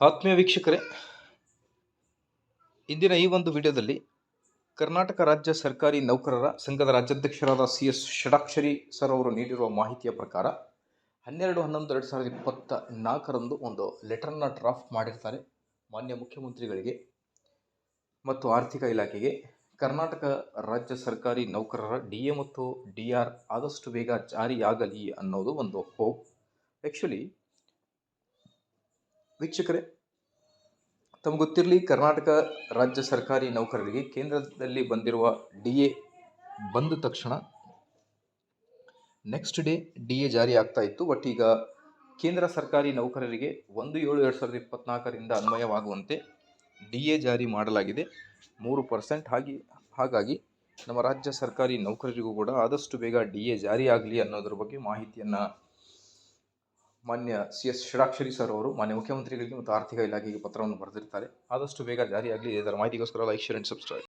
ಆತ್ಮೀಯ ವೀಕ್ಷಕರೇ, ಇಂದಿನ ಈ ಒಂದು ವಿಡಿಯೋದಲ್ಲಿ ಕರ್ನಾಟಕ ರಾಜ್ಯ ಸರ್ಕಾರಿ ನೌಕರರ ಸಂಘದ ರಾಜ್ಯಾಧ್ಯಕ್ಷರಾದ ಸಿ ಎಸ್ ಷಡಾಕ್ಷರಿ ಸರ್ ಅವರು ನೀಡಿರುವ ಮಾಹಿತಿಯ ಪ್ರಕಾರ ಹನ್ನೆರಡು, ಹನ್ನೊಂದು, ಎರಡು ಸಾವಿರದ ಇಪ್ಪತ್ತ ನಾಲ್ಕರಂದು ಒಂದು ಲೆಟರ್ನ ಡ್ರಾಫ್ಟ್ ಮಾಡಿರ್ತಾರೆ ಮಾನ್ಯ ಮುಖ್ಯಮಂತ್ರಿಗಳಿಗೆ ಮತ್ತು ಆರ್ಥಿಕ ಇಲಾಖೆಗೆ. ಕರ್ನಾಟಕ ರಾಜ್ಯ ಸರ್ಕಾರಿ ನೌಕರರ ಡಿ ಎ ಮತ್ತು ಡಿ ಆರ್ ಆದಷ್ಟು ಬೇಗ ಜಾರಿಯಾಗಲಿ ಅನ್ನೋದು ಒಂದು ಹೋಪ್. ಆ್ಯಕ್ಚುಲಿ ವೀಕ್ಷಕರೇ, ತಮಗೆ ಗೊತ್ತಿರಲಿ ಕರ್ನಾಟಕ ರಾಜ್ಯ ಸರ್ಕಾರಿ ನೌಕರರಿಗೆ ಕೇಂದ್ರದಲ್ಲಿ ಬಂದಿರುವ ಡಿ ಎ ಬಂದ ತಕ್ಷಣ ನೆಕ್ಸ್ಟ್ ಡೇ ಡಿ ಎ ಜಾರಿ ಆಗ್ತಾ ಇತ್ತು. ಬಟ್ ಈಗ ಕೇಂದ್ರ ಸರ್ಕಾರಿ ನೌಕರರಿಗೆ ಒಂದು ಏಳು ಎರಡು ಸಾವಿರದ ಇಪ್ಪತ್ನಾಲ್ಕರಿಂದ ಅನ್ವಯವಾಗುವಂತೆ ಡಿ ಎ ಜಾರಿ ಮಾಡಲಾಗಿದೆ. ಮೂರು ಪರ್ಸೆಂಟ್ ಹಾಗೆ, ಹಾಗಾಗಿ ನಮ್ಮ ರಾಜ್ಯ ಸರ್ಕಾರಿ ನೌಕರರಿಗೂ ಕೂಡ ಆದಷ್ಟು ಬೇಗ ಡಿ ಎ ಆಗಲಿ ಅನ್ನೋದ್ರ ಬಗ್ಗೆ ಮಾಹಿತಿಯನ್ನು ಮಾನ್ಯ ಸಿ ಎಸ್ ಷಡಾಕ್ಷರಿ ಸರ್ ಅವರು ಮಾನ್ಯ ಮುಖ್ಯಮಂತ್ರಿಗಳಿಗೆ ಮತ್ತು ಆರ್ಥಿಕ ಇಲಾಖೆಗೆ ಪತ್ರವನ್ನು ಬರೆದಿರ್ತಾರೆ. ಆದಷ್ಟು ಬೇಗ ಜಾರಿಯಾಗಲಿ. ಇದರ ಮಾಹಿತಿಗೋಸ್ಕರ ಲೈಕ್ ಶೇರ್ ಅಂಡ್ ಸಬ್ಸ್ಕ್ರೈಬ್